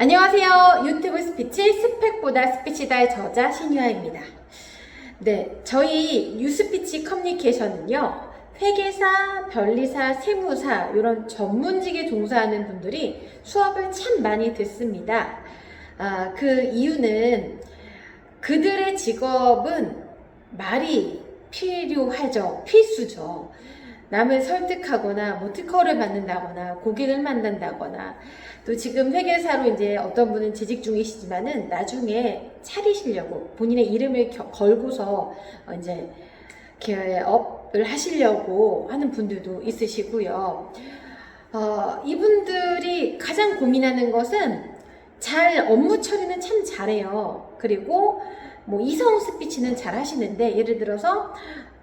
안녕하세요. 유튜브 스피치 스펙보다 스피치다의 저자 신유아입니다. 네, 저희 뉴스피치 커뮤니케이션은요. 회계사, 변리사, 세무사 이런 전문직에 종사하는 분들이 수업을 참 많이 듣습니다. 아, 그 이유는 그들의 직업은 말이 필요하죠. 필수죠. 남을 설득하거나 뭐 특허를 받는다거나 고객을 만난다거나 또 지금 회계사로 이제 어떤 분은 재직 중이시지만은 나중에 차리시려고 본인의 이름을 겨- 걸고서 어 이제 개업을 하시려고 하는 분들도 있으시고요. 어, 이분들이 가장 고민하는 것은 잘 업무 처리는 참 잘해요. 그리고 뭐 이성 스피치는 잘 하시는데 예를 들어서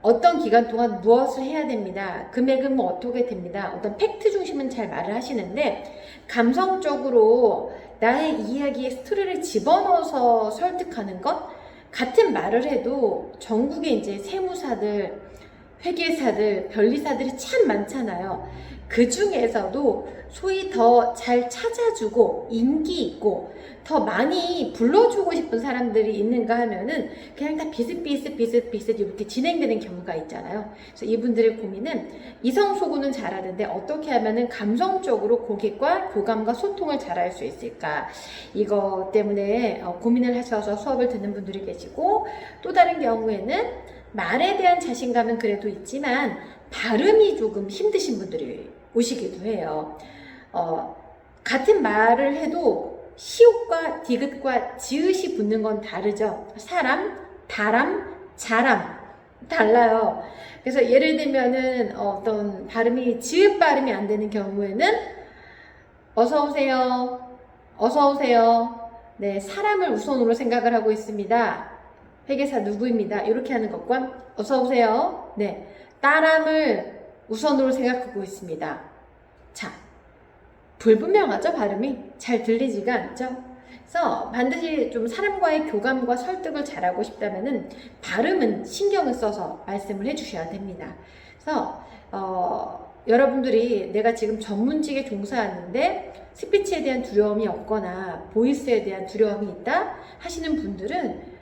어떤 기간 동안 무엇을 해야 됩니다. 금액은 뭐 어떻게 됩니다. 어떤 팩트 중심은 잘 말을 하시는데 감성적으로 나의 이야기에 스토리를 집어넣어서 설득하는 것 같은 말을 해도 전국에 이제 세무사들, 회계사들, 변리사들이 참 많잖아요. 그 중에서도 소위 더 잘 찾아주고 인기 있고 더 많이 불러주고 싶은 사람들이 있는가 하면은 그냥 다 비슷비슷 비슷비슷 이렇게 진행되는 경우가 있잖아요. 그래서 이분들의 고민은 이성 소구는 잘하는데 어떻게 하면은 감성적으로 고객과 교감과 소통을 잘할 수 있을까 이거 때문에 어, 고민을 하셔서 수업을 듣는 분들이 계시고 또 다른 경우에는 말에 대한 자신감은 그래도 있지만 발음이 조금 힘드신 분들이 오시기도 해요. 어, 같은 말을 해도 시옷과 디귿과 지읒이 붙는 건 다르죠. 사람, 다람, 자람 달라요. 그래서 예를 들면은 어떤 발음이 지읒 발음이 안 되는 경우에는 어서 오세요. 어서 오세요. 네, 사람을 우선으로 생각을 하고 있습니다. 회계사 누구입니다. 이렇게 하는 것과 어서 오세요. 네, 따람을 우선으로 생각하고 있습니다. 자, 불분명하죠 발음이 잘 들리지가 않죠. 그래서 반드시 좀 사람과의 교감과 설득을 잘하고 싶다면은 발음은 신경을 써서 말씀을 해주셔야 됩니다. 그래서 어, 여러분들이 내가 지금 전문직에 종사하는데 스피치에 대한 두려움이 없거나 보이스에 대한 두려움이 있다 하시는 분들은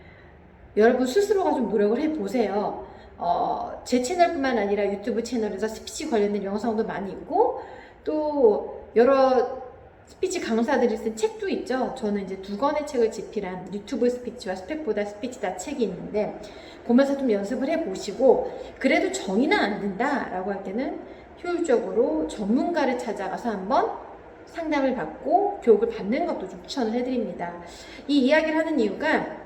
여러분 스스로가 좀 노력을 해 보세요. 어, 제 채널뿐만 아니라 유튜브 채널에서 스피치 관련된 영상도 많이 있고 또 여러 스피치 강사들이 쓴 책도 있죠. 저는 이제 두 권의 책을 집필한 유튜브 스피치와 스펙보다 스피치다 책이 있는데 보면서 좀 연습을 해 보시고 그래도 정의는 안 된다라고 할 때는 효율적으로 전문가를 찾아가서 한번 상담을 받고 교육을 받는 것도 좀 추천을 해드립니다. 이 이야기를 하는 이유가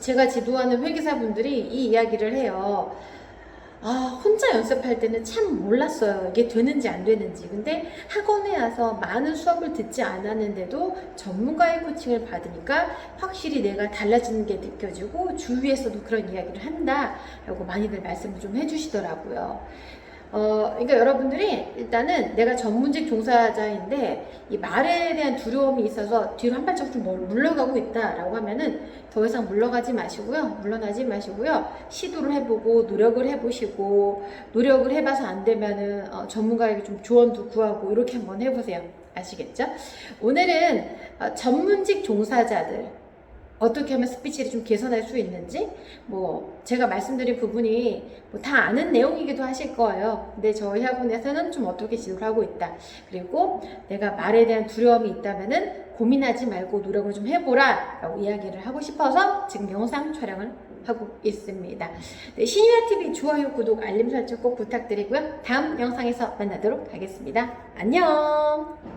제가 지도하는 회계사분들이 이 이야기를 해요. 아, 혼자 연습할 때는 참 몰랐어요. 이게 되는지 안 되는지. 근데 학원에 와서 많은 수업을 듣지 않았는데도 전문가의 코칭을 받으니까 확실히 내가 달라지는 게 느껴지고 주위에서도 그런 이야기를 한다. 라고 많이들 말씀을 좀 해주시더라고요. 어, 그러니까 여러분들이 일단은 내가 전문직 종사자인데 이 말에 대한 두려움이 있어서 뒤로 한 발짝 좀 물러가고 있다라고 하면은 더 이상 물러가지 마시고요. 물러나지 마시고요. 시도를 해보고 노력을 해보시고 노력을 해봐서 안 되면은 어, 전문가에게 좀 조언도 구하고 이렇게 한번 해보세요. 아시겠죠? 오늘은 어, 전문직 종사자들 어떻게 하면 스피치를 좀 개선할 수 있는지 뭐 제가 말씀드린 부분이 뭐 다 아는 내용이기도 하실 거예요. 근데 저희 학원에서는 좀 어떻게 지도를 하고 있다. 그리고 내가 말에 대한 두려움이 있다면은 고민하지 말고 노력을 좀 해보라 라고 이야기를 하고 싶어서 지금 영상 촬영을 하고 있습니다. 네, 신유아 TV 좋아요, 구독, 알림 설정 꼭 부탁드리고요. 다음 영상에서 만나도록 하겠습니다. 안녕.